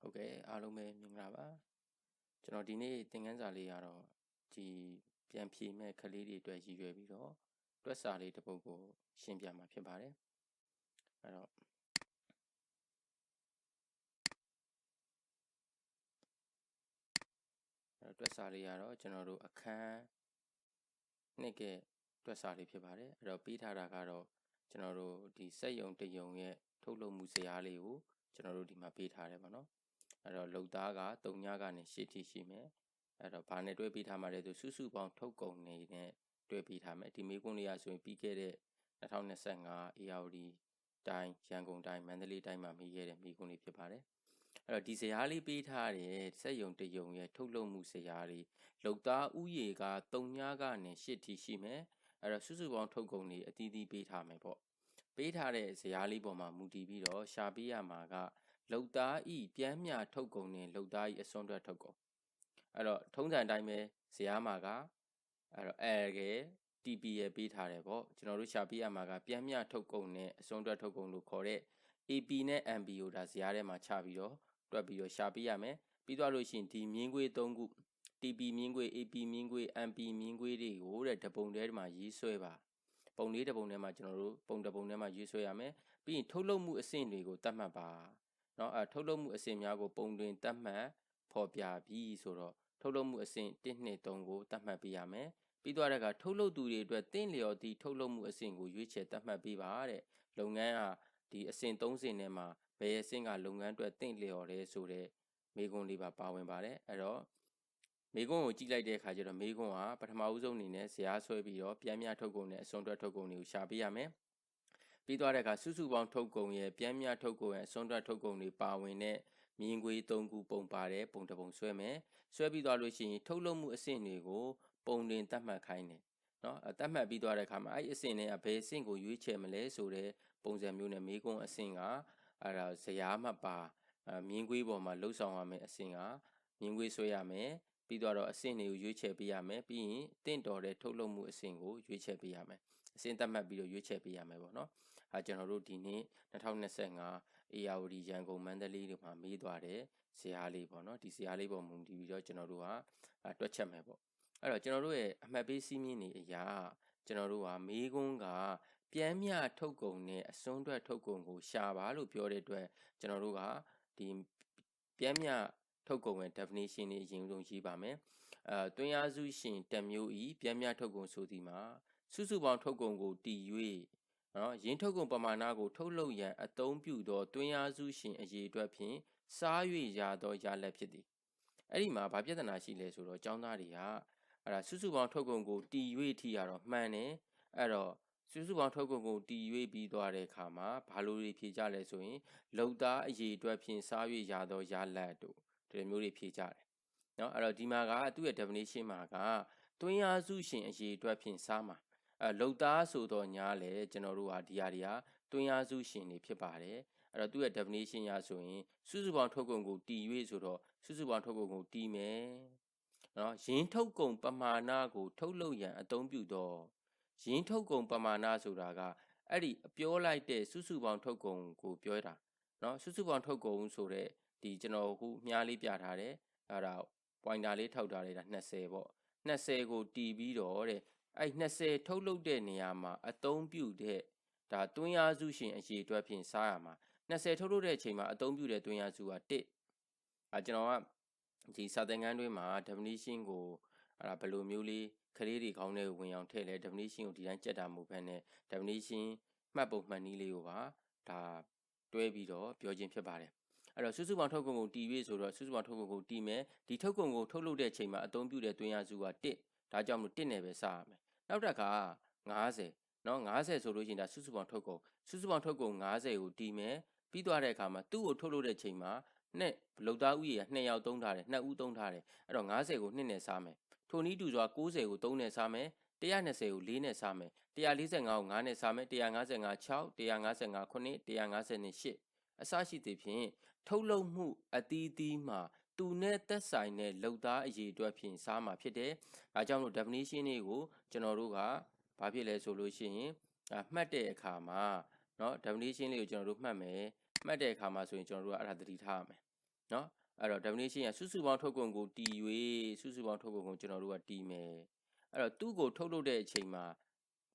ဟုတ်ကဲ့အားလုံးပဲမင်္ဂလာပါကျွန်တော်ဒီနေ့သင်ခန်းစာလေးကတော့ဒီပြန်ဖြေမဲ့ကလေးတွေအတွက်ရည်ရွယ်ပြီးတော့တွက်စာလေးတစ်ပုဒ်ကိုရှင်းပြမှာဖြစ်ပါတယ်အဲ့တော့အဲ့တော့တွက်စာလေးကတော့ကျွန်တော်တို့အခန်းနှစ်ကတွက်စာလေးဖြစ်ပါတယ်အဲ့တော့ပြီးထားတာကတော့ကျွန်တော်တို့ဒီစက်ယုံတယုံရဲ့ထုတ်လုပ်မှုဇယားလေးကိုကျွန်တော်တို့ဒီမှာပေးထားတယ်ပေါ့နော် အဲ့တော့လုံသားက3ညကနေ8ထိရှိမယ်အဲ့တော့ဘာနဲ့တွဲပေးထားမှာလဲဆိုစုစုပေါင်းထုတ်ကုန်နေနဲ့တွဲပေးထားမယ်ဒီမေးခွန်းလေးရဆိုရင်ပြီးခဲ့တဲ့2025 ARD တိုင်းရန်ကုန်တိုင်းမန္တလေးတိုင်းမှာမိခဲ့တဲ့မိခွန်းလေးဖြစ်ပါတယ်အဲ့တော့ဒီဇယားလေးပေးထားတဲ့စက်ယုံတယုံရဲ့ထုတ်လုပ်မှုဇယားလေးလုံသားဥယေက3ညကနေ8ထိရှိမယ်အဲ့တော့စုစုပေါင်းထုတ်ကုန်နေအသီးသီးပေးထားမယ်ပေါ့ပေးထားတဲ့ဇယားလေးပေါ်မှာမူတည်ပြီးတော့ရှာပေးရမှာက လုတ်သားဤပြန်မြထုတ်ကုန်နဲ့လုတ်သားဤအစွန်းထွက်ထုတ်ကုန်အဲ့တော့ထုံးစံတိုင်းပဲဇယားမှာကအဲ့တော့အဲက TP ရပေးထားတယ်ပေါ့ကျွန်တော်တို့ရှာပြရမှာကပြန်မြထုတ်ကုန်နဲ့အစွန်းထွက်ထုတ်ကုန်လို့ခေါ်တဲ့ AP နဲ့ MB ကိုဒါဇယားထဲမှာချပြီးတော့တွက်ပြီးတော့ရှာပြရမယ်ပြီးသွားလို့ရှိရင်ဒီမြင်းကွေး၃ခု TP မြင်းကွေး AP မြင်းကွေး MP မြင်းကွေးတွေကိုတဲ့တပုံထဲမှာရေးဆွဲပါပုံလေးတပုံထဲမှာကျွန်တော်တို့ပုံတပုံထဲမှာရေးဆွဲရမယ်ပြီးရင်ထုတ်လုပ်မှုအဆင့်တွေကိုတတ်မှတ်ပါ เนาะအဲထုတ်လုပ်မှုအဆင့်များကိုပုံတွင်တတ်မှတ်ဖော်ပြပြီးဆိုတော့ထုတ်လုပ်မှုအဆင့်1 2 3ကိုတတ်မှတ်ပေးရမယ်ပြီးတော့ကထုတ်လုပ်သူတွေအတွက်တင့်လျော်သည့်ထုတ်လုပ်မှုအဆင့်ကိုရွေးချယ်တတ်မှတ်ပေးပါတဲ့လုပ်ငန်းဟာဒီအဆင့်3ဆင့်ထဲမှာဘယ်အဆင့်ကလုပ်ငန်းအတွက်တင့်လျော်လဲဆိုတဲ့မိကွန်းလေးပါပါဝင်ပါတယ်အဲ့တော့မေကွန်းကိုကြည့်လိုက်တဲ့အခါကျတော့မေကွန်းကပထမဦးဆုံးအနေနဲ့ဇရာဆွဲပြီးတော့ပြန်မြထုတ်ကုန်နဲ့အစွန်တွက်ထုတ်ကုန်တွေကိုရှာပေးရမယ် ပြီးသွားတဲ့အခါစုစုပေါင်းထုတ်ကုန်ရဲ့ပြန်မြထုတ်ကုန်ရဲ့အစွန်တွက်ထုတ်ကုန်တွေပါဝင်တဲ့မြင်းကွေး၃ခုပုံပါတဲ့ပုံတစ်ပုံဆွဲမယ်ဆွဲပြီးသွားလို့ရှိရင်ထုတ်လုပ်မှုအဆင့်တွေကိုပုံတင်တတ်မှတ်ခိုင်းတယ်နော်တတ်မှတ်ပြီးသွားတဲ့အခါမှာအဲ့အဆင့်နဲ့ဘယ်အဆင့်ကိုရွေးချယ်မလဲဆိုတဲ့ပုံစံမျိုးနဲ့မေးခွန်းအဆင့်ကအဲ့ဒါဇရာမှပါမြင်းကွေးပေါ်မှာလှုပ်ဆောင်ရမယ်အဆင့်ကမြင်းကွေးဆွဲရမယ် ပြီးတော့အဆင့်တွေကိုရွေးချယ်ပေးရမယ်ပြီးရင်တင့်တော်တဲ့ထုတ်လုပ်မှုအဆင့်ကိုရွေးချယ်ပေးရမယ်အဆင့်သတ်မှတ်ပြီးတော့ရွေးချယ်ပေးရမယ်ပေါ့နော်အဲကျွန်တော်တို့ဒီနေ့2025 ARD ရန်ကုန်မန္တလေးတွေမှာမေးသွားတဲ့ဇာတ်လေးပေါ့နော်ဒီဇာတ်လေးပေါ်မူတည်ပြီးတော့ကျွန်တော်တို့ကတွက်ချက်မယ်ပေါ့အဲ့တော့ကျွန်တော်တို့ရဲ့အမှတ်ပေးစည်းမျဉ်းတွေအရာကျွန်တော်တို့ကမေးခွန်းကပြန်မြထုတ်ကုန်နဲ့အစွန်းထွက်ထုတ်ကုန်ကိုရှာပါလို့ပြောတဲ့အတွက်ကျွန်တော်တို့ကဒီပြန်မြ ထုတ်ကုန်ရဲ့ definition တွေအရင်ဆုံးရေးပါမယ်အဲတွင်းအားစုရှင်တမျိုးဤပြန်မြထုတ်ကုန်ဆိုသည်မှာစုစုပေါင်းထုတ်ကုန်ကိုတည်၍နော်ရင်းထုတ်ကုန်ပမာဏကို ထုတ်လုပ်ရန်အသုံးပြုသောတွင်းအားစုရှင်အရေးအတွက်ဖြင့်စား၍ရသောရလက်ဖြစ်သည်အဲ့ဒီမှာဗာပြဿနာရှိလဲဆိုတော့ចောင်းသားတွေကအဲ့ဒါစုစုပေါင်းထုတ်ကုန်ကိုတည်၍ထိရတော့မှန်တယ်အဲ့တော့စုစုပေါင်းထုတ်ကုန်ကိုတည်၍ပြီးသွားတဲ့အခါမှာဘာလို့တွေဖြေကြလဲဆိုရင်လုံသားအရေးအတွက်ဖြင့်စား၍ရသောရလက်တို့ ဒီလိုမျိုးတွေဖြေကြတယ်เนาะအဲ့တော့ဒီမှာကသူ့ရဲ့ definition မှာကတွင်းအားစုရှင်အရေးအတွက်ဖြင့်စားမှာအဲလုံသားဆိုတော့ညာလေကျွန်တော်တို့ဟာဒီဟာတွေကတွင်းအားစုရှင်တွေဖြစ်ပါတယ်အဲ့တော့သူ့ရဲ့ definition ရဆိုရင်စုစုပေါင်းထုတ်ကုန်ကိုတည်၍ဆိုတော့စုစုပေါင်းထုတ်ကုန်ကိုတည်မယ်နော်ရင်းထုတ်ကုန်ပမာဏကို ထုတ်လုပ်ရန်အသုံးပြုသောရင်းထုတ်ကုန်ပမာဏဆိုတာကအဲ့ဒီပြောလိုက်တဲ့စုစုပေါင်းထုတ်ကုန်ကိုပြောတာနော်စုစုပေါင်းထုတ်ကုန်ဆိုတဲ့ ဒီကျွန်တော်ခုမြားလေးပြထားတယ်အဲ့ဒါ pointer လေးထောက်ထားတယ်ဒါ20ပေါ့20ကိုတီးပြီးတော့တဲ့အဲ့20ထုတ်လုပ်တဲ့နေရာမှာအသုံးပြုတဲ့ဒါတွင်းအားစုရှင်အရေးအတွက်ဖြင့်စားရမှာ20ထုတ်လုပ်တဲ့အချိန်မှာအသုံးပြုတဲ့တွင်းအားစုက1အဲကျွန်တော်ကဒီစာသင်ခန်းတွင်းမှာ definition ကိုအဲ့ဒါဘယ်လိုမျိုးလေးကလေးတွေခေါင်းထဲကိုဝင်အောင်ထည့်လဲ definition ကိုဒီတိုင်းကြက်တာမဟုတ်ဘဲနဲ့ definition မှတ်ပုံမှတ်နည်းလေးကိုပါဒါတွဲပြီးတော့ပြောခြင်းဖြစ်ပါတယ် အဲ့တော့စုစုပေါင်းထုတ်ကုန်ကိုတီး၍ဆိုတော့စုစုပေါင်းထုတ်ကုန်ကိုတီးမယ်ဒီထုတ်ကုန်ကိုထုတ်လုပ်တဲ့အချိန်မှာအသုံးပြုတဲ့တွင်းရစုက1ဒါကြောင့်မလို့1နဲ့ပဲစရမယ်နောက်တစ်ခါ90နော်90ဆိုလို့ရှိရင်ဒါစုစုပေါင်းထုတ်ကုန်စုစုပေါင်းထုတ်ကုန်90ကိုတီးမယ်ပြီးသွားတဲ့အခါမှာသူ့ကိုထုတ်လုပ်တဲ့ချိန်မှာနဲ့လုံသားဥယေက2ယောက်သုံးထားတယ်2ဦးသုံးထားတယ်အဲ့တော့90ကို2နဲ့စားမယ်ထိုနည်းတူစွာ90ကို3နဲ့စားမယ်120ကို4နဲ့စားမယ်145ကို5နဲ့စားမယ်155 6 155 9 158အစရှိသဖြင့် ထုတ်လုပ်မှုအသီးသီးမှာသူနဲ့သက်ဆိုင်တဲ့လောက်သားအရေးအတွက်ဖြင့်စားမှာဖြစ်တယ်။ဒါကြောင့်လို့ definition တွေကိုကျွန်တော်တို့ကဘာဖြစ်လဲဆိုလို့ရှိရင်မှတ်တဲ့အခါမှာเนาะ definition လေးကိုကျွန်တော်တို့မှတ်မယ်။မှတ်တဲ့အခါမှာဆိုရင်ကျွန်တော်တို့ကအဲ့ဒါသတိထားရမယ် နော်အဲ့တော့ definition ကစုစုပေါင်းထုတ်ကုန်ကိုတည်၍စုစုပေါင်းထုတ်ကုန်ကိုကျွန်တော်တို့ကတည်မယ်အဲ့တော့သူ့ကိုထုတ်လုပ်တဲ့အချိန်မှာ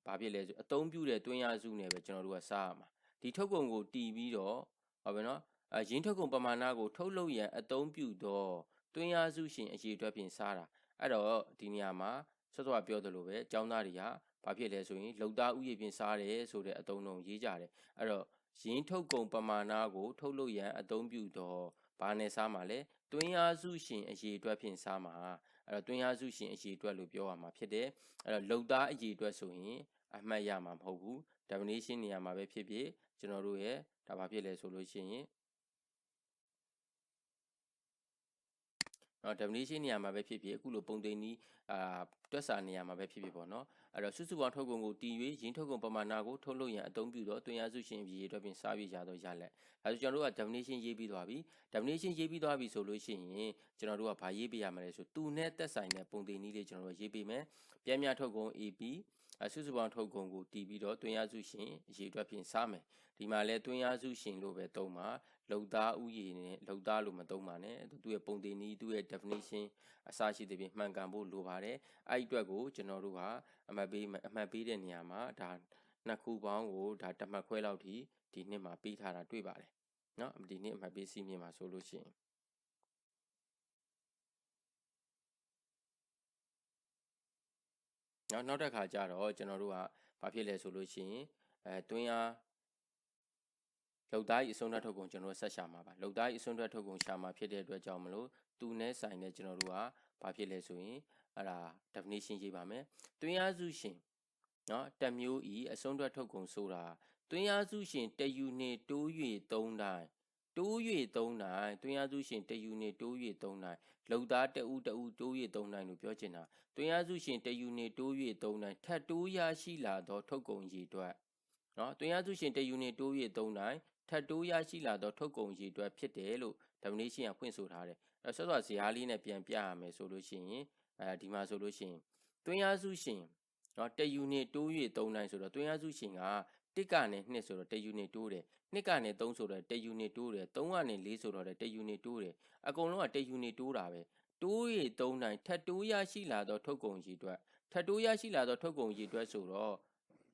ဘာဖြစ်လဲဆိုအသုံးပြုတဲ့တွင်းရစုနဲ့ပဲကျွန်တော်တို့ကစားရမှာဒီထုတ်ကုန်ကိုတည်ပြီးတော့ဟုတ်ပြီနော်အ ရင်းထုတ်ကုန်ပမာဏကိုထုတ်လုပ်ရန်အသုံးပြုတော့တွင်းရစုရှင်အရေးအတွက်ပြင်စားတာအဲ့တော့ဒီနေရာမှာစောစောကပြောသလိုပဲအကြောင်းသားတွေကဘာဖြစ်လဲဆိုရင်လုံသားဥယျာဉ်ပြင်စားတယ်ဆိုတဲ့အသုံးလုံးရေးကြတယ်အဲ့တော့ရင်းထုတ်ကုန်ပမာဏကိုထုတ်လုပ်ရန်အသုံးပြုတော့ဘာနဲ့စားမှာလဲတွင်းအားစုရှင်အရေးအတွက်ဖြင့်စားမှာအဲ့တော့တွင်းအားစုရှင်အရေးအတွက်လို့ပြောရမှာဖြစ်တယ်အဲ့တော့လုံသားအရေးအတွက်ဆိုရင်အမှတ်ရမှာမဟုတ်ဘူး definition နေရာမှာပဲဖြစ်ဖြစ်ကျွန်တော်တို့ရဲ့ဒါဘာဖြစ်လဲဆိုလို့ရှိရင် နော် definition နေရာမှာပဲဖြစ်ဖြစ်အခုလိုပုံသိန်းဤအာတွက်စာနေရာမှာပဲဖြစ်ဖြစ်ပေါ့နော်အဲ့တော့စုစုပေါင်းထုတ်ကုန်ကိုတည်၍ရင်းထုတ်ကုန်ပမာဏကိုထုတ်လုပ်ရန်အသုံးပြုသောတွင်ရစုရှင်ပြည်ရအတွက်ပင်စားပြရသောရလက်ဒါဆိုကျွန်တော်တို့က definition ရေးပြီးသွားပြီ definition ရေးပြီးသွားပြီဆိုလို့ရှိရင်ကျွန်တော်တို့ကဘာရေးပေးရမလဲဆိုသူနဲ့သက်ဆိုင်တဲ့ပုံသိန်းဤလေးကျွန်တော်တို့ရေးပေးမယ်ပြန်မြထုတ်ကုန် AP အစုစုပေါင်းထုတ်ကုန်ကိုတည်ပြီးတော့တွင်ရစုရှင်အရေးအတွက်ဖြင့်စားမယ်ဒီမှာလဲတွင်ရစုရှင်လို့ပဲသုံးပါ လုံသားဥယျာဉ်နဲ့လုံသားလို့မသုံးပါနဲ့သူ့ရဲ့ပုံတင်နည်းသူ့ရဲ့ definition အစရှိသဖြင့်မှန်ကန်ဖို့လိုပါတယ်အဲ့ဒီအတွက်ကိုကျွန်တော်တို့ကအမှတ်ပေးအမှတ်ပေးတဲ့နေရာမှာဒါနှစ်ခုပေါင်းကိုဒါတစ်မှတ်ခွဲလောက်ထိဒီနှစ်မှာပေးထားတာတွေ့ပါတယ်เนาะဒီနှစ်အမှတ်ပေးစီးမြင်မှာဆိုလို့ရှိရင်နောက်နောက်တစ်ခါကျတော့ကျွန်တော်တို့ကဘာဖြစ်လဲဆိုလို့ရှိရင်အဲတွင်းအား လောက်သားကြီးအစွန်းထွက်ထုတ်ကုန်ကျွန်တော်ဆက်ရှာမှာပါလောက်သားကြီးအစွန်းထွက်ထုတ်ကုန်ရှာမှာဖြစ်တဲ့အတွက်ကြောင့်မလို့သူနဲ့ဆိုင်တဲ့ကျွန်တော်တို့ကဘာဖြစ်လဲဆိုရင်အဲ့ဒါ definition ရေးပါမယ်တွင်းအားစုရှင်နော်တမျိုးဤအစွန်းထွက်ထုတ်ကုန်ဆိုတာတွင်းအားစုရှင်တယူနေတိုး၍သုံးတိုင်းတိုး၍သုံးတိုင်းတွင်းအားစုရှင်တယူနေတိုး၍သုံးတိုင်းလောက်သားတဦးတဦးတိုး၍သုံးတိုင်းလို့ပြောချင်တာတွင်းအားစုရှင်တယူနေတိုး၍သုံးတိုင်းထပ်တိုးရရှိလာသောထုတ်ကုန်ရည်အတွက် နော်တွင်းအားစုရှင်တယူနစ်တိုး၍၃တိုင်းထပ်တိုးရရှိလာသောထုတ်ကုန်ရည်အတွက်ဖြစ်တယ်လို့ definition ကဖွင့်ဆိုထားတယ်အဲဆော့ဆော့ဇာတ်လေးနဲ့ပြန်ပြရမယ်ဆိုလို့ရှိရင်အဲဒီမှာဆိုလို့ရှိရင်တွင်းအားစုရှင်နော်တယူနစ်တိုး၍၃တိုင်းဆိုတော့တွင်းအားစုရှင်ကတစ်ကနေ2ဆိုတော့1ယူနစ်တိုးတယ်2ကနေ3ဆိုတော့1ယူနစ်တိုးတယ်3ကနေ4ဆိုတော့လည်း1ယူနစ်တိုးတယ်အကုန်လုံးက1ယူနစ်တိုးတာပဲတိုး၍3တိုင်းထပ်တိုးရရှိလာသောထုတ်ကုန်ကြီးအတွက်ထပ်တိုးရရှိလာသောထုတ်ကုန်ကြီးအတွက်ဆိုတော့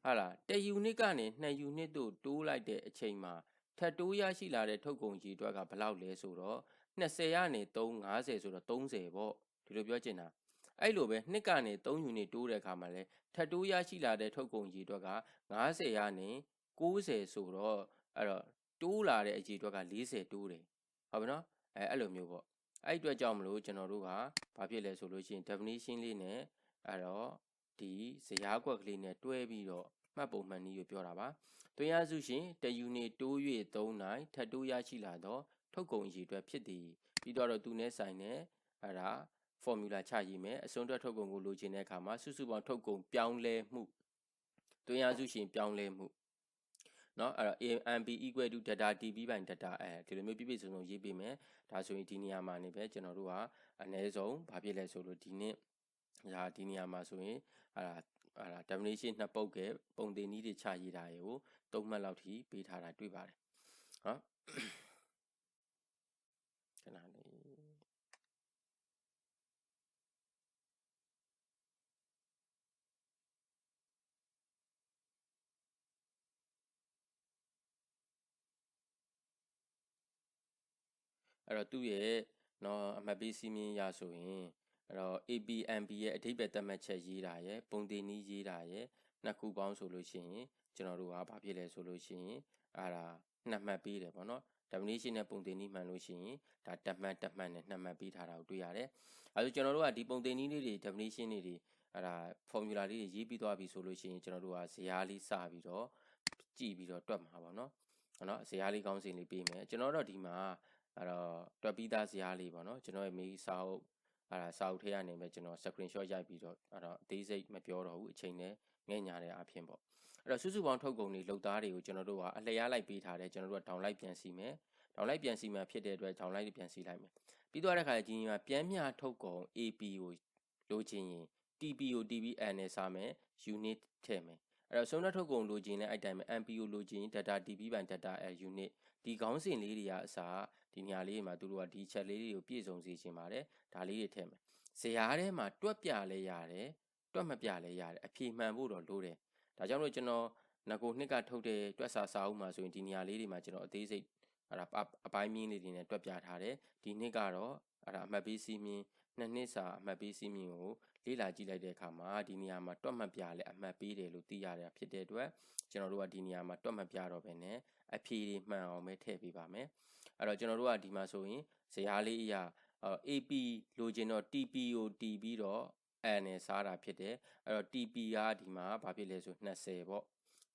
ဟာလား1ယူနစ်ကနေ2ယူနစ်တို့တိုးလိုက်တဲ့အချိန်မှာထပ်တိုးရရှိလာတဲ့ထုတ်ကုန်ကြီးအတွက်ကဘယ်လောက်လဲဆိုတော့20ကနေ3 50ဆိုတော့30ပေါ့ဒီလိုပြောချင်တာအဲ့လိုပဲနှစ်ကနေ3ယူနစ်တိုးတဲ့အခါမှာလဲထပ်တိုးရရှိလာတဲ့ထုတ်ကုန်ကြီးအတွက်က90ရာနေ90ဆိုတော့အဲ့တော့တိုးလာတဲ့အကြီးအတွက်က40တိုးတယ်ဟုတ်ပြီနော်အဲအဲ့လိုမျိုးပေါ့အဲ့အတွက်ကြောင့်မလို့ကျွန်တော်တို့ကဘာဖြစ်လဲဆိုလို့ရှိရင် definition လေးနဲ့အဲ့တော့ ဒီဇယားကွက်ကလေးနဲ့တွဲပြီးတော့မှတ်ပုံမှန်နည်းကိုပြောတာပါတွင်ရစုရှင်တယူနစ်တိုး၍3နိုင်ထပ်တိုးရရှိလာတော့ထုတ်ကုန်အရေးအတွက်ဖြစ်သည်ပြီးတော့သူနဲ့ဆိုင်တဲ့အဲ့ဒါ formula ချရေးမယ်အစွန်းတွက်ထုတ်ကုန်ကိုလိုချင်တဲ့အခါမှာစုစုပေါင်းထုတ်ကုန်ပြောင်းလဲမှုတွင်ရစုရှင်ပြောင်းလဲမှုเนาะအဲ့တော့ AMP equal to data db by data အဲဒီလိုမျိုးပြည့်ပြည့်စုံစုံရေးပေးမယ်ဒါဆိုရင်ဒီနေရာမှာနေပဲကျွန်တော်တို့ကအနည်းဆုံးဘာဖြစ်လဲဆိုလို့ဒီနေ့ ဒါဒီနေရာမှာဆိုရင်အဲ့ဒါအဲ့ဒါ definition နှစ်ပုတ်ကပုံသင်နည်းတွေချရေးတာရေကိုသုံးမှတ်လောက်ထိပေးထားတာတွေ့ပါတယ်ဟောခဏလေးအဲ့တော့သူ့ရဲ့နော်အမှတ်ပေးစီးမြင်ရဆိုရင် အဲ့တော့ APMB ရဲ့အဓိပ္ပာယ်သတ်မှတ်ချက်ရေးတာရယ်ပုံတင်နည်းရေးတာရယ်နှစ်ခုပေါင်းဆိုလို့ရှိရင်ကျွန်တော်တို့ကဘာဖြစ်လဲဆိုလို့ရှိရင်အဲ့ဒါနှစ်မှတ်ပေးတယ်ပေါ့နော် definition နဲ့ပုံတင်နည်းမှန်လို့ရှိရင်ဒါတစ်မှတ်တစ်မှတ်နဲ့နှစ်မှတ်ပေးထားတာကိုတွေ့ရတယ်အဲဒါကျွန်တော်တို့ကဒီပုံတင်နည်းလေးတွေ definition တွေတွေအဲ့ဒါ formula လေးတွေရေးပြီးသွားပြီဆိုလို့ရှိရင်ကျွန်တော်တို့ကဇယားလေးစပြီးတော့ကြည့်ပြီးတော့တွက်မှာပါနော်နော်ဇယားလေးကောင်းစဉ်လေးပေးမယ်ကျွန်တော်တို့ဒီမှာအဲ့တော့တွက်ပြီးသားဇာတ်လေးပေါ့နော်ကျွန်တော်ရဲ့မေးစာအုပ် အဲ့ဒါစာအုပ်ထဲကနေပဲကျွန်တော် screenshot ရိုက်ပြီးတော့အဲ့တော့အသေးစိတ်မပြောတော့ဘူးအချိန်နဲ့ငဲ့ညာတဲ့အဖြစ်ပေါ့အဲ့တော့စုစုပေါင်းထုတ်ကုန်တွေလောက်သားတွေကိုကျွန်တော်တို့ကအလျားလိုက်ပေးထားတယ်ကျွန်တော်တို့က download ပြန်စီမယ် download ပြန်စီမှဖြစ်တဲ့အတွက် download ပြန်စီလိုက်မယ်ပြီးတော့တဲ့ခါကျရင်မှာပြန်မြထုတ်ကုန် AP ကိုလိုချင်ရင် TP ကို TPN နဲ့စားမယ် unit ထည့်မယ်အဲ့တော့ဆုံးနှထုတ်ကုန်လိုချင်တဲ့အဲ့တိုင်းပဲ MPO လိုချင် data DB ပိုင်း data unit ဒီခေါင်းစဉ်လေးတွေကအစား ဒီနေရာလေးမှာသူတို့ကဒီချက်လေးတွေကိုပြည့်စုံစေချင်ပါတယ်ဒါလေးတွေထည့်မယ်ဇရာထဲမှာတွက်ပြလဲရတယ်တွက်မပြလဲရတယ်အဖြေမှန်ဖို့တော့လိုတယ်ဒါကြောင့်လို့ကျွန်တော်ငကိုနှစ်ကထုတ်တဲ့တွက်စာစာအုပ်မှာဆိုရင်ဒီနေရာလေးတွေမှာကျွန်တော်အသေးစိတ်အဲ့ဒါအပိုင်းမြင်းလေးတွေနဲ့တွက်ပြထားတယ်ဒီနှစ်ကတော့အဲ့ဒါအမှတ်ပေးစီးမြင်း နှစ်နှစ်စာအမှတ်ပေးစီးမြင်းကိုလေ့လာကြည့်လိုက်တဲ့အခါမှာဒီနေရာမှာတွက်မှတ်ပြလဲအမှတ်ပေးတယ်လို့သိရတာဖြစ်တဲ့အတွက်ကျွန်တော်တို့ကဒီနေရာမှာတွက်မှတ်ပြတော့ပဲနဲ့အဖြေတွေမှန်အောင်ပဲထည့်ပေးပါမယ်အဲ့တော့ကျွန်တော်တို့ကဒီမှာဆိုရင်ဇယားလေးအရာ AP လိုချင်တော့ TP ကိုတီးပြီးတော့ N နဲ့စားတာဖြစ်တယ်အဲ့တော့ TP ကဒီမှာဘာဖြစ်လဲဆို20ပေါ့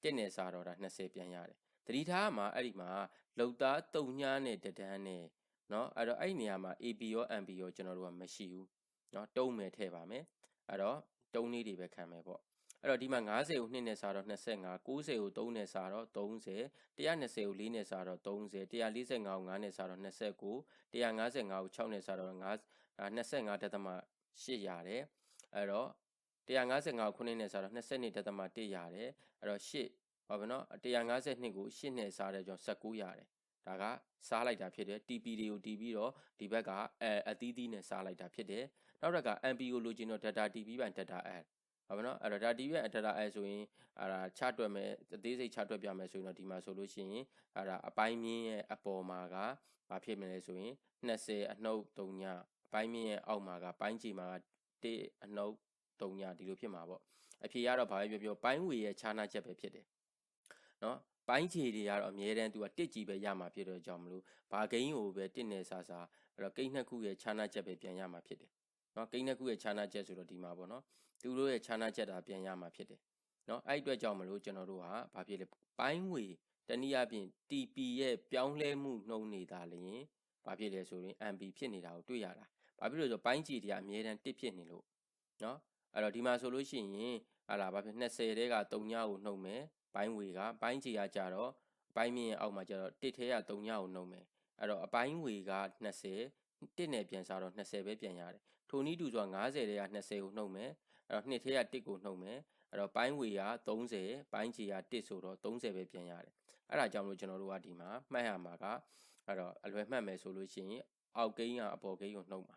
တက်နဲ့စားတော့ဒါ20ပြန်ရတယ်တတိထားမှာအဲ့ဒီမှာလောက်သားတုံညားနဲ့တဒန်းနဲ့ နော်အဲ့တော့အဲ့နေရာမှာ AB ရော MB ရောကျွန်တော်တို့ကမရှိဘူးနော်တုံးမယ်ထည့်ပါမယ်အဲ့တော့တုံးလေးတွေပဲခံမယ်ပေါ့အဲ့တော့ဒီမှာ90ကို2နဲ့စားတော့25 90ကို3နဲ့စားတော့30 120ကို4နဲ့စားတော့30 145ကို5နဲ့စားတော့29 155ကို6နဲ့စားတော့25ဒသမ8ရတယ်အဲ့တော့155ကို9နဲ့စားတော့22ဒသမ1ရတယ်အဲ့တော့8ဟောဗျာနော်152ကို8နဲ့စားတဲ့ကြောင့်19ရတယ် ဒါကစားလိုက်တာဖြစ်တယ် TP တွေကိုတီးပြီးတော့ဒီဘက်ကအဲအသီးသီးနဲ့စားလိုက်တာဖြစ်တယ်နောက်တစ်ခါ MP ကိုလိုချင်တော့ data TP ပိုင်း data add ဟုတ်ပါနော်အဲ့တော့ data TP ပိုင်း data add ဆိုရင်အဲ့ဒါချတွက်မယ်အသေးစိတ်ချတွက်ပြမယ်ဆိုရင်တော့ဒီမှာဆိုလို့ရှိရင်အဲ့ဒါအပိုင်းမြင်းရဲ့အပေါ်မှာကဘာဖြစ်မလဲဆိုရင်20အနှုတ်3ညအပိုင်းမြင်းရဲ့အောက်မှာကပိုင်းချီမှာက1အနှုတ်3ညဒီလိုဖြစ်မှာပေါ့အဖြေကတော့ဘာပဲပြောပြောပိုင်းဝေရဲ့ခြားနာချက်ပဲဖြစ်တယ်နော် ပိုင်းခြေတွေကတော့အမြဲတမ်းသူကတစ်ကြီးပဲရမှာဖြစ်တော့ကြောင့်မလို့ဘာဂိမ်းကိုပဲတစ်နေစားစားအဲ့တော့ကိန်းနှစ်ခုရဲ့ခြားနာချက်ပဲပြန်ရမှာဖြစ်တယ်နော်ကိန်းနှစ်ခုရဲ့ခြားနာချက်ဆိုတော့ဒီမှာပေါ့နော်သူတို့ရဲ့ခြားနာချက်တာပြန်ရမှာဖြစ်တယ်နော်အဲ့အတွက်ကြောင့်မလို့ကျွန်တော်တို့ကဘာဖြစ်လဲပိုင်းဝေတနည်းအားဖြင့် TP ရဲ့ပြောင်းလဲမှုနှုန်းနေတာလျင်ဘာဖြစ်လဲဆိုရင် MB ဖြစ်နေတာကိုတွေ့ရတာဘာဖြစ်လို့ဆိုပိုင်းကြည်တွေကအမြဲတမ်းတစ်ဖြစ်နေလို့နော်အဲ့တော့ဒီမှာဆိုလို့ရှိရင်ဟာလာဘာဖြစ်20တဲက3ညကိုနှုတ်မယ် ပိုင်းဝေကပိုင်းချီကကြတော့အပိုင်းမြင့်ရဲ့အောက်မှာကြတော့တစ်ထဲက3ညကိုနှုတ်မယ်အဲ့တော့အပိုင်းဝေက20တစ်နဲ့ပြန်စားတော့20ပဲပြန်ရတယ်ထိုနည်းတူဆို90တဲက20ကိုနှုတ်မယ်အဲ့တော့နှစ်ထဲကတစ်ကိုနှုတ်မယ်အဲ့တော့ပိုင်းဝေက30ပိုင်းချီကတစ်ဆိုတော့30ပဲပြန်ရတယ်အဲ့ဒါကြောင့်လို့ကျွန်တော်တို့ကဒီမှာမှတ်ရမှာကအဲ့တော့အလွယ်မှတ်မယ်ဆိုလို့ရှိရင်အောက်ကိန်းကအပေါ်ကိန်းကိုနှုတ်မှာ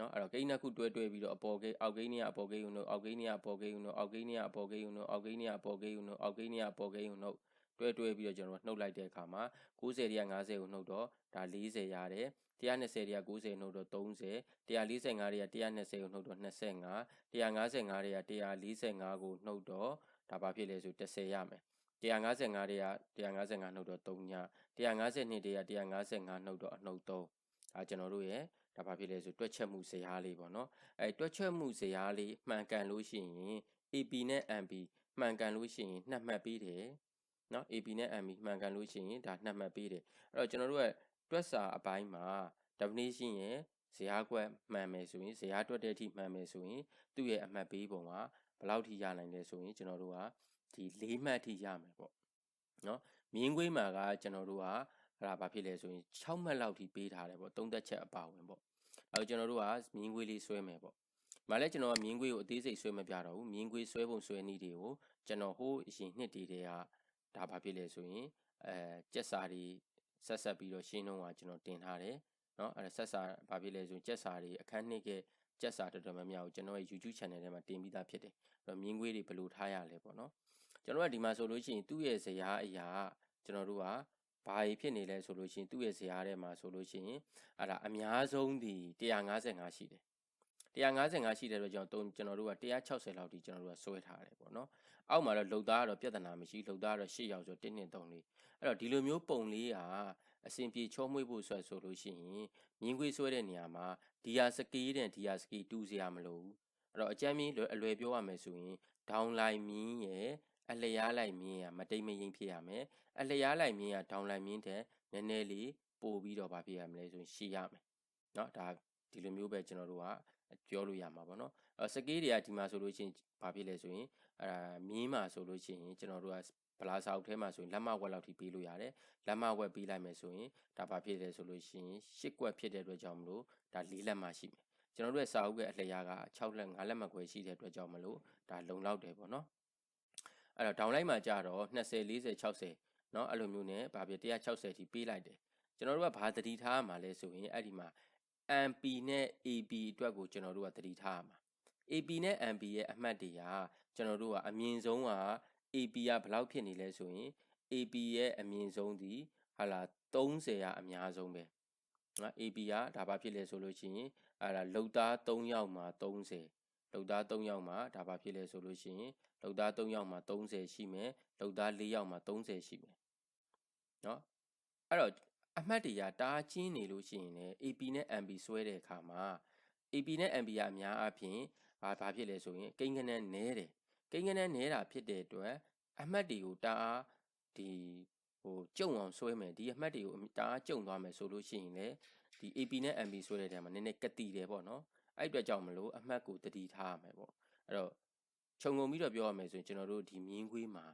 နော်အဲ့တော့ဂိမ်းနှစ်ခုတွဲတွဲပြီးတော့အပေါ်ဂိမ်းအောက်ဂိမ်းနဲ့အပေါ်ဂိမ်းုံတို့အောက်ဂိမ်းနဲ့အပေါ်ဂိမ်းုံတို့အောက်ဂိမ်းနဲ့အပေါ်ဂိမ်းုံတို့အောက်ဂိမ်းနဲ့အပေါ်ဂိမ်းုံတို့အောက်ဂိမ်းနဲ့အပေါ်ဂိမ်းုံတို့တွဲတွဲပြီးတော့ကျွန်တော်နှုတ်လိုက်တဲ့အခါမှာ90တွေက50ကိုနှုတ်တော့ဒါ40ရတယ်120တွေက90နှုတ်တော့30 145တွေက120ကိုနှုတ်တော့25 155တွေက145ကိုနှုတ်တော့ဒါဘာဖြစ်လဲဆို10ရမယ်155တွေက155နှုတ်တော့3ည152တွေက155နှုတ်တော့အနှုတ်3ဒါကျွန်တော်တို့ရဲ့ ဒါဘာဖြစ်လဲဆိုတွက်ချက်မှုဇယားလေးပေါ့နော်အဲတွက်ချက်မှုဇယားလေးမှန်ကန်လို့ရှိရင် AP နဲ့ MB မှန်ကန်လို့ရှိရင်နှက်မှတ်ပေးတယ်နော် AP နဲ့ MB မှန်ကန်လို့ရှိရင်ဒါနှက်မှတ်ပေးတယ်အဲ့တော့ကျွန်တော်တို့ရဲ့တွက်စာအပိုင်းမှာ definition ရဲ့ဇယားကွက်မှန်မယ်ဆိုရင်ဇယားတွက်တဲ့အထိမှန်မယ်ဆိုရင်သူ့ရဲ့အမှတ်ပေးပုံကဘယ်လောက်ထိရနိုင်လဲဆိုရင်ကျွန်တော်တို့ကဒီ၄မှတ်ထိရမယ်ပေါ့နော်မြင်းကွေးမှာကကျွန်တော်တို့ကအဲ့ဒါဘာဖြစ်လဲဆိုရင်6မှတ်လောက်ထိပေးထားတယ်ပေါ့သုံးသက်ချက်အပါဝင်ပေါ့ အဲကျွန်တော်တို့ကမြင်းကွေးလေးဆွဲမယ်ပေါ့မလဲကျွန်တော်ကမြင်းကွေးကိုအသေးစိတ်ဆွဲမပြတော့ဘူးမြင်းကွေးဆွဲပုံဆွဲနည်းတွေကိုကျွန်တော်ဟိုးအရင်နှစ်တည်းတည်းကဒါဘာဖြစ်လဲဆိုရင်အဲကြက်စာတွေဆက်ဆက်ပြီးတော့ရှင်းတော့ကကျွန်တော်တင်ထားတယ်เนาะအဲဆက်စာဘာဖြစ်လဲဆိုရင်ကြက်စာတွေအခန်းနှစ်ကကြက်စာတော်တော်များများကိုကျွန်တော်ရဲ့ YouTube channel ထဲမှာတင်ပြီးသားဖြစ်တယ်အဲ့တော့မြင်းကွေးတွေဘယ်လိုထားရလဲပေါ့နော်ကျွန်တော်ကဒီမှာဆိုလို့ရှိရင်သူ့ရဲ့ဇရာအရာကျွန်တော်တို့က ဘာကြီးဖြစ်နေလဲဆိုလို့ရှိရင်သူ့ရဲ့ဇရာထဲမှာဆိုလို့ရှိရင်အဲ့ဒါအများဆုံးဒီ155ရှိတယ်155ရှိတဲ့အတွက်ကြောင့်ကျွန်တော်တို့က160လောက်ထိကျွန်တော်တို့ကဆွဲထားတယ်ပေါ့နော်အောက်မှာတော့လုံသားကတော့ပြဿနာမရှိလုံသားကတော့8ရောက်ဆို1နှစ်3လေးအဲ့တော့ဒီလိုမျိုးပုံလေးကအစဉ်ပြေချောမွေ့ဖို့ဆွဲဆိုလို့ရှိရင်မြင်းခွေးဆွဲတဲ့နေရာမှာဒီယာစကီတဲ့ဒီယာစကီတူးစရာမလိုဘူးအဲ့တော့အကြမ်းမြင်အလွယ်ပြောရမယ်ဆိုရင်ဒေါင်းလိုက်မြင်းရဲ့ အလျားလိုက်မြင်းရမတိတ်မရင်ဖြစ်ရမယ်အလျားလိုက်မြင်းရဒေါင်းလိုက်မြင်းတဲ့နည်းနည်းလေးပို့ပြီးတော့ဗာဖြစ်ရမလဲဆိုရင်ရှည်ရမယ်เนาะဒါဒီလိုမျိုးပဲကျွန်တော်တို့ကပြောလို့ရမှာပေါ့နော်အဲစကေးတွေကဒီမှာဆိုလို့ရှိရင်ဘာဖြစ်လဲဆိုရင်အဲမြင်းမှာဆိုလို့ရှိရင်ကျွန်တော်တို့ကဗလာစာအုပ်ထဲမှာဆိုရင်လက်မဝက်လောက်ထိပေးလို့ရတယ်လက်မဝက်ပေးလိုက်မယ်ဆိုရင်ဒါဘာဖြစ်လဲဆိုလို့ရှိရင်၈ကွက်ဖြစ်တဲ့အတွက်ကြောင့်မလို့ဒါ၄လက်မှရှိမယ်ကျွန်တော်တို့ရဲ့စာအုပ်ရဲ့အလျားက6လက်5လက်မှခွဲရှိတဲ့အတွက်ကြောင့်မလို့ဒါလုံလောက်တယ်ပေါ့နော် အဲ့တော့ downline မှာကြတော့20 40 60เนาะအဲ့လိုမျိုးနဲ့ဗာပြ160ထိပေးလိုက်တယ် ကျွန်တော်တို့ကဘာသတိထားရမှာလဲဆိုရင်အဲ့ဒီမှာ MP နဲ့ AB အတွက်ကိုကျွန်တော်တို့ကသတိထားရမှာ AP နဲ့ MP ရဲ့အမှတ်တွေကကျွန်တော်တို့ကအမြင့်ဆုံးက AP ကဘယ်လောက်ဖြစ်နေလဲဆိုရင် AP ရဲ့အမြင့်ဆုံးဒီဟာလာ30ကအများဆုံးပဲနော် AP ကဒါဘာဖြစ်လဲဆိုလို့ရှိရင်အဲ့ဒါလုံသား3ယောက်မှာ30 လုံသား3ယောက်မှာဒါဘာဖြစ်လဲဆိုလို့ရှိရင်လုံသား3ယောက်မှာ30ရှိမယ်လုံသား4ယောက်မှာ30ရှိမယ်နော်အဲ့တော့အမှတ်တွေကတားချင်းနေလို့ရှိရင်လည်း AP နဲ့ MB ဆွဲတဲ့အခါမှာ AP နဲ့ MB ကအများအပြားဘာဘာဖြစ်လဲဆိုရင်ကိန်းကနန်းနဲတယ်ကိန်းကနန်းနဲတာဖြစ်တဲ့အတွက်အမှတ်တွေကိုတားဒီဟိုကြုံအောင်ဆွဲမယ်ဒီအမှတ်တွေကိုတားကြုံသွားမယ်ဆိုလို့ရှိရင်လေဒီ AP နဲ့ MB ဆွဲတဲ့နေရာမှာနည်းနည်းကတိတယ်ပေါ့နော် အဲ့အတွက်ကြောင့်မလို့အမှတ်ကိုတတိထားရမယ်ပေါ့အဲ့တော့ခြုံငုံပြီးတော့ပြောရမယ်ဆိုရင်ကျွန်တော်တို့ဒီမြင်းခွေးမှာ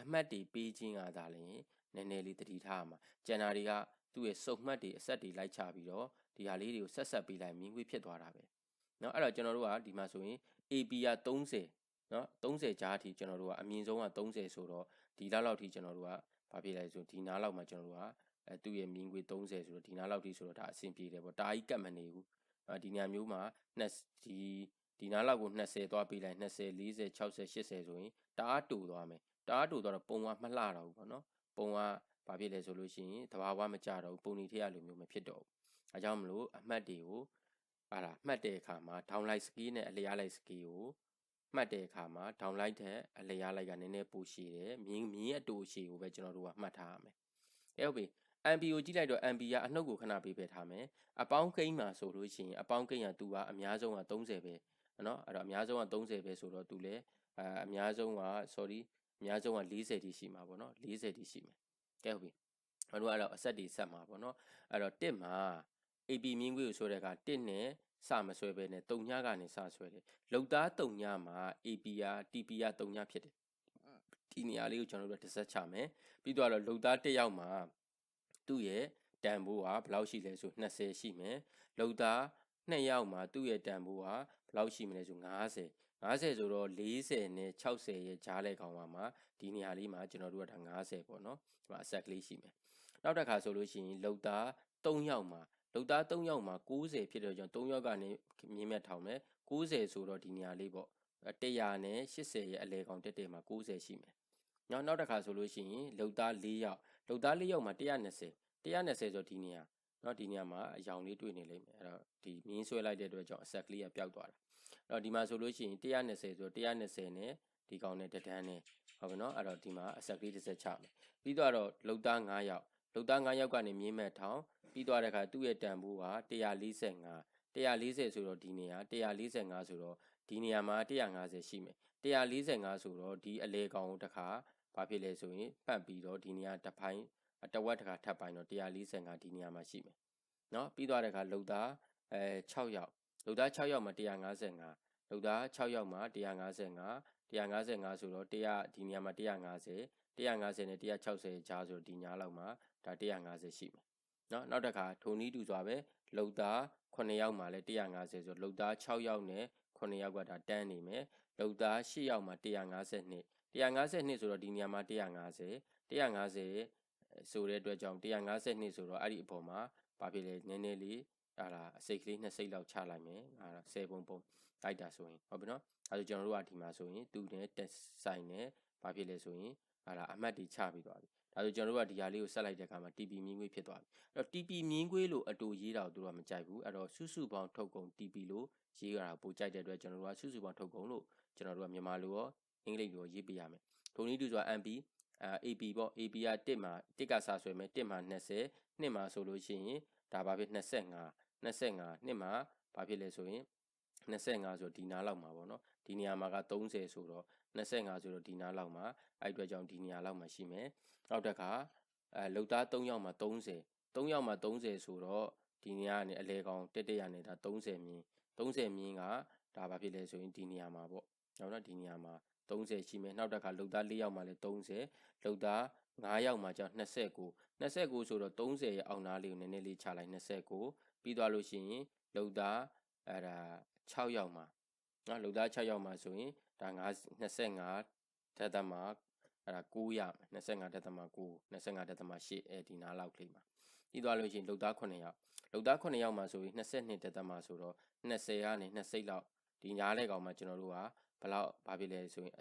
အမှတ်တွေပေးခြင်းကသာလျှင်နည်းနည်းလေးတတိထားရမှာကျန်တာတွေကသူ့ရဲ့စုံမှတ်တွေအဆက်တွေလိုက်ချပြီးတော့ဒီဟာလေးတွေကိုဆက်ဆက်ပေးလိုက်မြင်းခွေးဖြစ်သွားတာပဲเนาะအဲ့တော့ကျွန်တော်တို့ကဒီမှာဆိုရင် AB က30เนาะ30ကြားအထိကျွန်တော်တို့ကအမြင့်ဆုံးက30ဆိုတော့ဒီလောက်လောက်ထိကျွန်တော်တို့ကဘာဖြစ်လဲဆိုဒီနားလောက်မှာကျွန်တော်တို့ကအဲသူ့ရဲ့မြင်းခွေ30ဆိုတော့ဒီနားလောက်ထိဆိုတော့ဒါအဆင်ပြေတယ်ပေါ့တာကြီးကတ်မနေဘူး ဒီညမျိုးမှာနှစ်ဒီဒီနားလောက်ကို20သွားပေးလိုက်20 40 60 80ဆိုရင်တအားတူသွားမယ်တအားတူသွားတော့ပုံကမလှတော့ဘူးပေါ့နော်ပုံကဘာဖြစ်လဲဆိုလို့ရှိရင်တဘာဝမကြတော့ဘူးပုံနေထက်ရလိုမျိုးမဖြစ်တော့ဘူးအဲကြောင့်မလို့အမှတ်တွေကိုဟာလားမှတ်တဲ့အခါမှာ downlight ski နဲ့အလျားလိုက် ski ကိုမှတ်တဲ့အခါမှာ downlight တဲ့အလျားလိုက်ကနည်းနည်းပိုရှည်တယ်မြင်းမြင်းအတူရှည်ကိုပဲကျွန်တော်တို့ကမှတ်ထားရမယ်အဲဟုတ်ပြီ MB ကိုကြည့်လိုက်တော့ MB ကအနှုတ်ကိုခဏပေးပေးထားမယ်အပေါင်းကိန်းမှာဆိုလို့ရှိရင်အပေါင်းကိန်းကသူကအများဆုံးက30ပဲနော်အဲ့တော့အများဆုံးက30ပဲဆိုတော့သူလည်းအအများဆုံးက sorry အများဆုံးက40တိရှိမှာပေါ့နော်40တိရှိမယ်ကဲဟုတ်ပြီကျွန်တော်တို့အဲ့တော့အဆက်တွေဆက်မှာပေါ့နော်အဲ့တော့1မှာ AB မြင်းခွေးကိုဆိုတဲ့က1နဲ့စမဆွဲပဲနဲ့3ညကနေစဆွဲတယ်လုံသား3ညမှာ AB က TP က3ညဖြစ်တယ်ဒီနေရာလေးကိုကျွန်တော်တို့တစ်ဆက်ချမယ်ပြီးတော့လုံသား1ယောက်မှာ သူ့ရဲ့တန်ဖိုးကဘယ်လောက်ရှိလဲဆို20ရှိမယ်လုံသား2ယောက်မှာသူ့ရဲ့တန်ဖိုးကဘယ်လောက်ရှိမလဲဆို90 50ဆိုတော့40နဲ့60ရဲ့ကြားလဲကောင်ပါမှာဒီနေရာလေးမှာကျွန်တော်တို့ကဒါ90ပေါ့နော်ဒီမှာအဆက်ကလေးရှိမယ်နောက်တစ်ခါဆိုလို့ရှိရင်လုံသား3ယောက်မှာလုံသား3ယောက်မှာ90ဖြစ်တဲ့ကြောင့်3ယောက်ကနေမြင်းမြတ်ထောင်မယ်90ဆိုတော့ဒီနေရာလေးပေါ့100နဲ့80ရဲ့အလဲကောင်တက်တယ်မှာ90ရှိမယ်နောက်နောက်တစ်ခါဆိုလို့ရှိရင်လုံသား4ယောက် လုံသား4ယောက်မှာ120 120ဆိုဒီနေရာเนาะဒီနေရာမှာအယောင်လေးတွေ့နေလိမ့်မယ်အဲ့တော့ဒီမြင်းဆွဲလိုက်တဲ့အတွက်ကြောင့်အဆက်ကလေးကပျောက်သွားတာအဲ့တော့ဒီမှာဆိုလို့ရှိရင်120ဆို120နဲ့ဒီကောင်နဲ့တဒန်းနဲ့ဟုတ်ပြီเนาะအဲ့တော့ဒီမှာအဆက်ကလေးတစ်ဆက်ချမယ်ပြီးတော့လုံသား9ယောက်လုံသား9ယောက်ကနေမြင်းမဲ့ထောင်ပြီးတော့တဲ့အခါသူ့ရဲ့တန်ဖိုးက145 140ဆိုတော့ဒီနေရာ145ဆိုတော့ဒီနေရာမှာ150ရှိမယ်145ဆိုတော့ဒီအလေကောင်တစ်ခါ ဘာဖြစ်လဲဆိုရင်ပတ်ပြီးတော့ဒီနေရာတစ်ပိုင်းတဝက်တစ်ခါထပ်ပိုင်းတော့140ကဒီနေရာမှာရှိမယ်နော်ပြီးသွားတဲ့အခါလုံသားအဲ6ယောက်လုံသား6ယောက်မှာ155လုံသား6ယောက်မှာ155 155ဆိုတော့100ဒီနေရာမှာ150 150နဲ့160ကြားဆိုတော့ဒီညာလောက်မှာဒါ150ရှိမယ်နော်နောက်တစ်ခါထုံနီးတူစွာပဲလုံသား9ယောက်မှာလည်း150ဆိုတော့လုံသား6ယောက်နဲ့9ယောက်ကဒါတန်းနေမယ်လုံသား8ယောက်မှာ152 152ဆိုတော့ဒီနေရာမှာ150 150ဆိုတဲ့အတွက်ကြောင့်152ဆိုတော့အဲ့ဒီအပေါ်မှာဘာဖြစ်လဲနည်းနည်းလေးဟာလားအစိတ်ကလေးနှစ်စိတ်လောက်ချလိုက်မယ်ဟာလား10ပုံပုံတိုက်တာဆိုရင်ဟုတ်ပြီနော်အဲဒါကျွန်တော်တို့ကဒီမှာဆိုရင်သူနဲ့တက်ဆိုင်နဲ့ဘာဖြစ်လဲဆိုရင်ဟာလားအမှတ်တွေချပြီးသွားပြီဒါဆိုကျွန်တော်တို့ကဒီဟာလေးကိုဆက်လိုက်တဲ့အခါမှာ TP မြင်းခွေးဖြစ်သွားပြီအဲ့တော့ TP မြင်းခွေးလို့အတူရေးတာကိုတို့ကမကြိုက်ဘူးအဲ့တော့စုစုပေါင်းထုတ်ကုန် TP လို့ရေးရတာပိုကြိုက်တဲ့အတွက်ကျွန်တော်တို့ကစုစုပေါင်းထုတ်ကုန်လို့ကျွန်တော်တို့ကမြန်မာလိုရော အင်္ဂလိပ်လိုရေးပြရမယ်ဒုံနည်းတူဆိုတာ MP အာ AB ပေါ့ AB က1မှာ1ကစားဆွဲမယ်1မှာ20 2မှာဆိုလို့ရှိရင်ဒါဘာဖြစ်25 25 2မှာဘာဖြစ်လဲဆိုရင်25ဆိုဒီနားလောက်မှာပေါ့နော်ဒီနေရာမှာက30ဆိုတော့25ဆိုတော့ဒီနားလောက်မှာအဲ့အတွက်ကြောင့်ဒီနေရာလောက်မှာရှိမယ်နောက်တစ်ခါအဲလုံသား3ယောက်မှာ30 3ယောက်မှာ30ဆိုတော့ဒီနေရာကနေအလဲကောင်တက်တက်ရနေတာ30မြင်း30မြင်းကဒါဘာဖြစ်လဲဆိုရင်ဒီနေရာမှာပေါ့နောက်တော့ဒီနေရာမှာ 30ရှိမယ်နောက်တစ်ခါလုံသား4ယောက်မှာလည်း30လုံသား9ယောက်မှာကျ29 29ဆိုတော့30ရဲ့အောက်နားလေးကိုနည်းနည်းလေးချလိုက်29ပြီးသွားလို့ရှိရင်လုံသားအဲ့ဒါ6ယောက်မှာနော်လုံသား6ယောက်မှာဆိုရင်ဒါ25ဓာတ်သမအဲ့ဒါ9ရမယ်25ဓာတ်သမ9 25ဓာတ်သမ8အဲဒီနားလောက်ကလေးမှာပြီးသွားလို့ရှိရင်လုံသား9ယောက်လုံသား9ယောက်မှာဆိုရင်22တက်သက်မှာဆိုတော့20ကနေ20လောက်ဒီညားတဲ့ကောင်မှာကျွန်တော်တို့က ဘလောက်ဘာဖြစ်လဲဆိုရင်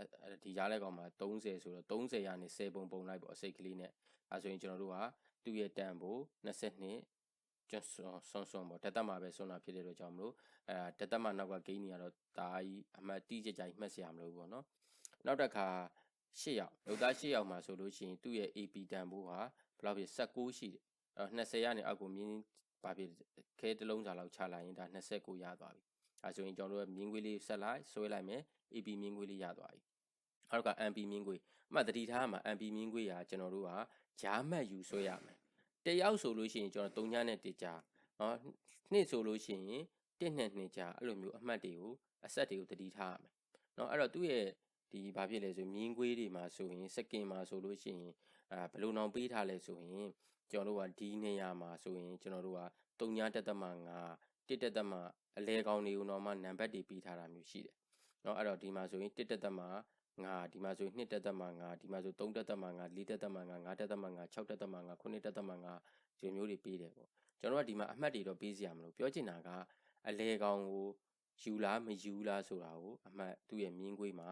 ဒီကြားတဲ့ကောင်မှာ30ဆိုတော့30ရာနေ10ပုံပုံလိုက်ပေါ့အစိတ်ကလေးနဲ့အဲဆိုရင်ကျွန်တော်တို့ကသူ့ရဲ့တန်ဖို့22ကျွန်းဆွန်ဆွန်ဆွန်ပေါ့တက်တက်မှာပဲဆွန်တာဖြစ်တဲ့အတွက်ကြောင့်မလို့အဲတက်တက်မှာနောက်ကဂိမ်းနေရတော့ဒါကြီးအမှတ်တိကျကျမှတ်စရာမလိုဘူးပေါ့နော်နောက်တစ်ခါ၈ယောက်လောက်သား၈ယောက်မှာဆိုလို့ရှိရင်သူ့ရဲ့ AP တန်ဖို့ဟာဘယ်လောက်ဖြစ်16ရှိတယ်အဲ20ရနေအောက်ကိုမြင်းဘာဖြစ်ခဲတစ်လုံးစာလောက်ချလိုက်ရင်ဒါ29ရသွားပြီအဲဆိုရင်ကျွန်တော်တို့မြင်းခွေးလေးဆက်လိုက်ဆွဲလိုက်မယ် AP မြင်းခွေးလေးရသွားပြီနောက်က MP မြင်းခွေးအမှတ်တတိထားမှာ MP မြင်းခွေးဟာကျွန်တော်တို့ကဂျားမှတ်ယူဆွဲရမယ်တယောက်ဆိုလို့ရှိရင်ကျွန်တော်3ညနဲ့တကြနော်နှစ်ဆိုလို့ရှိရင်တစ်နဲ့နှစ်ကြအဲ့လိုမျိုးအမှတ်တွေကိုအဆက်တွေကိုတတိထားရမယ်နော်အဲ့တော့သူ့ရဲ့ဒီဘာဖြစ်လဲဆိုမြင်းခွေးတွေမှာဆိုရင်စကင်မှာဆိုလို့ရှိရင်အာဘယ်လိုနောင်ပေးထားလဲဆိုရင်ကျွန်တော်တို့ကဒီနေရာမှာဆိုရင်ကျွန်တော်တို့က3ညတက်သက်မှ9တစ်တက်သက်မှအလဲကောင်းတွေကိုတော့မှနံပါတ်တွေပေးထားတာမျိုးရှိတယ် เนาะအဲ့တော့ဒီမှာဆိုရင်တစ်တက်သက်မှ9ဒီမှာဆိုရင်2တက်သက်မှ9ဒီမှာဆို3တက်သက်မှ9 4တက်သက်မှ9 5တက်သက်မှ9 6တက်သက်မှ9 9တက်သက်မှ9ဒီမျိုးတွေပေးတယ်ပေါ့ကျွန်တော်ကဒီမှာအမှတ်တွေတော့ပေးစရာမလိုပြောချင်တာကအလဲကောင်းကိုယူလားမယူလားဆိုတာကိုအမှတ်သူ့ရဲ့မြင်းခွေးမှာ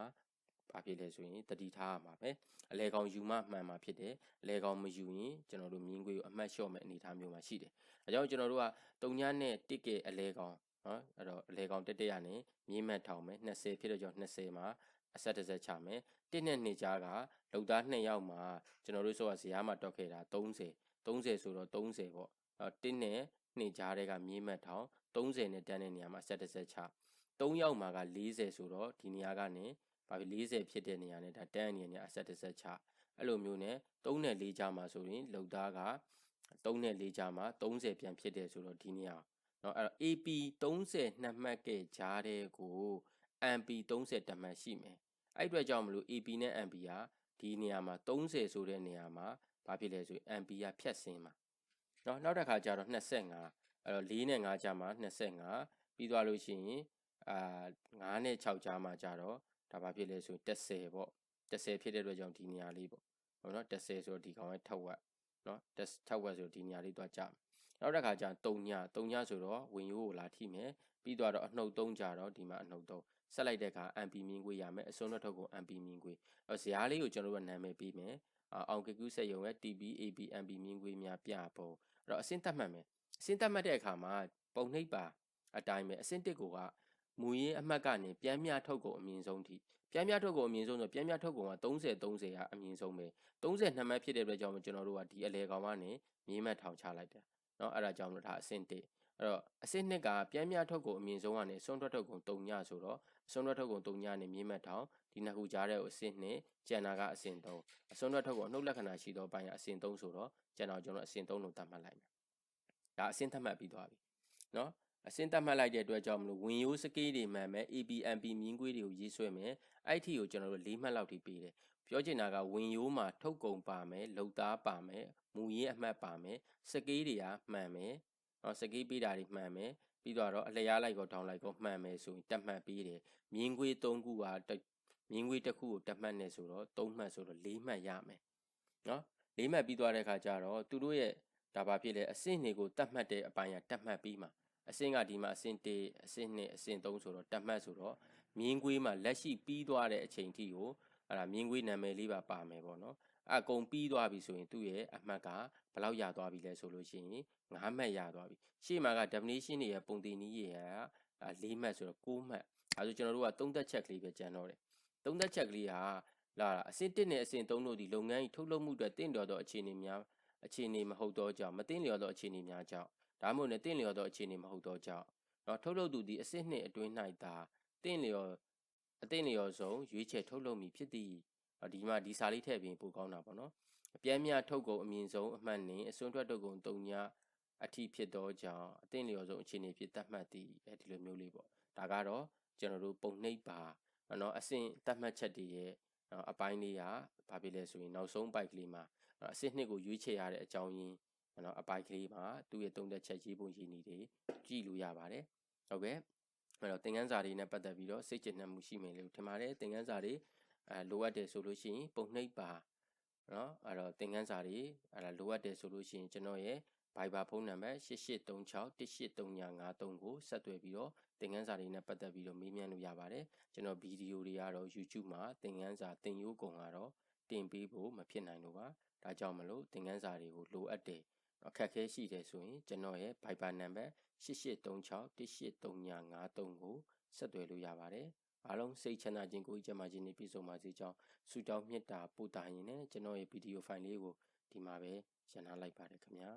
ဘာဖြစ်လဲဆိုရင်တတိထားရမှာပဲအလဲကောင်ယူမှမှန်မှာဖြစ်တယ်အလဲကောင်မယူရင်ကျွန်တော်တို့မြင်းခွေးကိုအမှတ်လျှော့မဲ့အနေအထားမျိုးမှာရှိတယ်အဲကြောင့်ကျွန်တော်တို့ကတုံညာနဲ့တစ်ကဲအလဲကောင် နော်အဲ့တော့အလဲကောင်တက်တက်ရနေမြင်းမှတ်ထောင်မယ်20ဖြစ်တော့ကျွန်တော်20မှာအဆက်တစ်ဆက်ချမယ်တစ်နဲ့နှစ်ကြားကလုံသား2ယောက်မှာကျွန်တော်တို့ဆိုကဇရာမှာတွက်ခဲ့တာ30 30ဆိုတော့30ပေါ့အဲ့တစ်နဲ့နှစ်ကြားတွေကမြင်းမှတ်ထောင်30နဲ့တန်းတဲ့နေရာမှာဆက်တစ်ဆက်ချ3ယောက်မှာက40ဆိုတော့ဒီနေရာကနေဘာဖြစ်40ဖြစ်တဲ့နေရာနဲ့ဒါတန်းအနေနဲ့အဆက်တစ်ဆက်ချအဲ့လိုမျိုးနဲ့3နဲ့4ကြားမှာဆိုရင်လုံသားက3နဲ့4ကြားမှာ30ပြန်ဖြစ်တယ်ဆိုတော့ဒီနေရာ နော်အဲ့တော့ AP 30နှစ်မှတ်ခဲ့ကြားတဲ့ကို MP 30တမှတ်ရှိမယ်အဲ့အတွက်ကြောင့်မလို့ AP နဲ့ MP ကဒီနေရာမှာ30ဆိုတဲ့နေရာမှာဘာဖြစ်လဲဆိုရင် MP ကဖြတ်ဆင်းမှာနော်နောက်တစ်ခါကျတော့25အဲ့တော့4နဲ့5ကြားမှာ25ပြီးသွားလို့ရှိရင်အာ9နဲ့6ကြားမှာကြတော့ဒါဘာဖြစ်လဲဆိုရင်10ပေါ့10ဖြစ်တဲ့အတွက်ကြောင့်ဒီနေရာလေးပေါ့ဟုတ်နော်10ဆိုတော့ဒီကောင်ရဲ့ထက်ဝက်နော်10ထက်ဝက်ဆိုတော့ဒီနေရာလေးသွားကြမယ် နောက်တစ်ခါကျ3ည3ညဆိုတော့ဝင်ရိုးကိုလာထိမယ်ပြီးတော့အနှုတ်3ကြတော့ဒီမှာအနှုတ်3ဆက်လိုက်တဲ့အခါ MP မြင်ခွေရမယ်အစွန်းတော့ထုတ်ကို MP မြင်ခွေအဲဇာတ်လေးကိုကျွန်တော်တို့ကနာမည်ပေးမယ်အောင်ကကူးဆက်ရုံရဲ့ TB AB MP မြင်ခွေများပြပုံအဲ့တော့အစင်းတတ်မှတ်မယ်အစင်းတတ်မှတ်တဲ့အခါမှာပုံနှိပ်ပါအတိုင်းပဲအစင်းတစ်ကိုကမူရင်းအမှတ်ကနေပြန်မြထုတ်ကိုအမြင့်ဆုံးထိပြန်မြထုတ်ကိုအမြင့်ဆုံးဆိုပြန်မြထုတ်ကိုက30 30ကအမြင့်ဆုံးပဲ30နှစ်မှတ်ဖြစ်တဲ့အတွက်ကြောင့်ကျွန်တော်တို့ကဒီအလဲကောင်ကနေမြေမှတ်ထောင်ချလိုက်တယ် เนาะအဲ့ဒါကြောင့်လို့ဒါအဆင့်1အဲ့တော့အဆင့်2ကပြန်မြထုတ်ကိုအမြင့်ဆုံးကနေစွန်းထွက်ထုတ်ကို3ညဆိုတော့စွန်းထွက်ထုတ်ကို3ညနဲ့မြေမှတ်ထောင်ဒီနှစ်ခုကြားတဲ့ကိုအဆင့်2ကျန်တာကအဆင့်3အစွန်းထွက်ထုတ်ကိုနှုတ်လက္ခဏာရှိသောပိုင်းကအဆင့်3ဆိုတော့ကျန်တော့ကျွန်တော်အဆင့်3လို့သတ်မှတ်လိုက်မယ်ဒါအဆင့်သတ်မှတ်ပြီးသွားပြီเนาะအစင်းတတ်မှတ်လိုက်တဲ့အတွက်ကြောင့်မလို့ဝင်ရိုးစကေးတွေမှန်မယ် ABMP မြင်းကွေးတွေကိုရေးဆွဲမယ်အဲ့ထီကိုကျွန်တော်တို့၄မှတ်လောက်ထိပေးတယ် ပြောချင်တာကဝင်ရိုးမှာထုတ်ကုန်ပါမယ်လုံသားပါမယ်မူရင်းအမှတ်ပါမယ်စကေးတွေကမှန်မယ်နော်စကေးပေးတာတွေမှန်မယ်ပြီးတော့အလျားလိုက်ကောထောင်းလိုက်ကောမှန်မယ်ဆိုရင်တတ်မှတ်ပေးတယ်မြင်းကွေး၃ခုကမြင်းကွေးတစ်ခုကိုတတ်မှတ်နေဆိုတော့၃မှတ်ဆိုတော့၄မှတ်ရမယ်နော်၄မှတ်ပြီးသွားတဲ့အခါကျတော့သူတို့ရဲ့ဒါဘာဖြစ်လဲအဆင့်တွေကိုတတ်မှတ်တဲ့အပိုင်းကတတ်မှတ်ပြီးမှာအဆင့်ကဒီမှာအဆင့်1အဆင့်2အဆင့်3ဆိုတော့တတ်မှတ်ဆိုတော့မြင်းကွေးမှာလက်ရှိပြီးသွားတဲ့အချိန်ထိကို အဲ့ဒါမြင်းကွေးနာမည်လေးပါပါမယ်ပေါ့နော်အကုန်ပြီးသွားပြီဆိုရင်သူ့ရဲ့အမှတ်ကဘယ်လောက်ရသွားပြီလဲဆိုလို့ရှိရင်9မှတ်ရသွားပြီရှေ့မှာက definition တွေရဲ့ပုံတင်နည်းရဲ့4မှတ်ဆိုတော့6မှတ်အဲဆိုကျွန်တော်တို့ကသုံးသက်ချက်ကလေးပဲကြံတော့တယ်သုံးသက်ချက်ကလေးဟာလာအဆင့်1နဲ့အဆင့်3တို့ဒီလုပ်ငန်းကြီးထုတ်လုပ်မှုအတွက်တင့်တော်သောအခြေအနေများအခြေအနေမဟုတ်တော့ကြောင့်မတင်လျော်သောအခြေအနေများကြောင့်ဒါမှမဟုတ်လည်းတင့်လျော်သောအခြေအနေမဟုတ်သောကြောင့်နော်ထုတ်လုပ်သူသည်အစစ်နှင့်အတွင်း၌သာတင့်လျော် အတင့်လျော်ဆုံးရွေးချယ်ထုတ်လုပ်မည်ဖြစ်သည်ဒီမှာဒီစာလေးထည့်ပြီးပိုကောင်းတာပေါ့နော်အပြင်းမြထုတ်ကုန်အမြင့်ဆုံးအမှတ်နှင့်အစွန်းထွက်ထုတ်ကုန်တုံညာအထိဖြစ်သောကြောင့်အတင့်လျော်ဆုံးအခြေအနေဖြစ်သတ်မှတ်သည်အဲဒီလိုမျိုးလေးပေါ့ဒါကတော့ကျွန်တော်တို့ပုံနှိပ်ပါနော်အဆင့်သတ်မှတ်ချက်တွေရဲ့အပိုင်းလေးကဘာဖြစ်လဲဆိုရင်နောက်ဆုံးပိုက်ကလေးမှာအဆင့်နှစ်ကိုရွေးချယ်ရတဲ့အကြောင်းရင်းနော်အပိုက်ကလေးမှာသူ့ရဲ့သုံးသက်ချက်ရေးပုံရေးနည်းတွေကြည့်လို့ရပါတယ်ဟုတ်ကဲ့ အဲ့တော့သင်ခန်းစာတွေနဲ့ပတ်သက်ပြီးတော့စိတ်ကျဉ်နှံမှုရှိမယ်လို့ထင်ပါတယ်သင်ခန်းစာတွေအဲလိုအပ်တယ်ဆိုလို့ရှိရင်ပုံနှိပ်ပါနော်အဲ့တော့သင်ခန်းစာတွေအဲ့ဒါလိုအပ်တယ်ဆိုလို့ရှိရင်ကျွန်တော်ရဲ့ Viber ဖုန်းနံပါတ်8836183953ကိုဆက်သွယ်ပြီးတော့သင်ခန်းစာတွေနဲ့ပတ်သက်ပြီးတော့မေးမြန်းလို့ရပါတယ်ကျွန်တော်ဗီဒီယိုတွေကတော့ YouTube မှာသင်ခန်းစာသင်ရိုးကုန်ကတော့တင်ပေးဖို့မဖြစ်နိုင်လို့ပါဒါကြောင့်မလို့သင်ခန်းစာတွေကိုလိုအပ်တယ် အခက်အခဲရှိတယ်ဆိုရင်ကျွန်တော်ရဲ့ Viber နံပါတ်8836183953ကိုဆက်သွယ်လို့ရပါတယ်အားလုံးစိတ်ချမ်းသာခြင်းကိုယ်ကြမ်းမာခြင်းနဲ့ပြည့်စုံပါစေကြောင်းဆုတောင်းမေတ္တာပို့တာရင်လည်းကျွန်တော်ရဲ့ဗီဒီယိုဖိုင်လေးကိုဒီမှာပဲရန်နာလိုက်ပါတယ်ခင်ဗျာ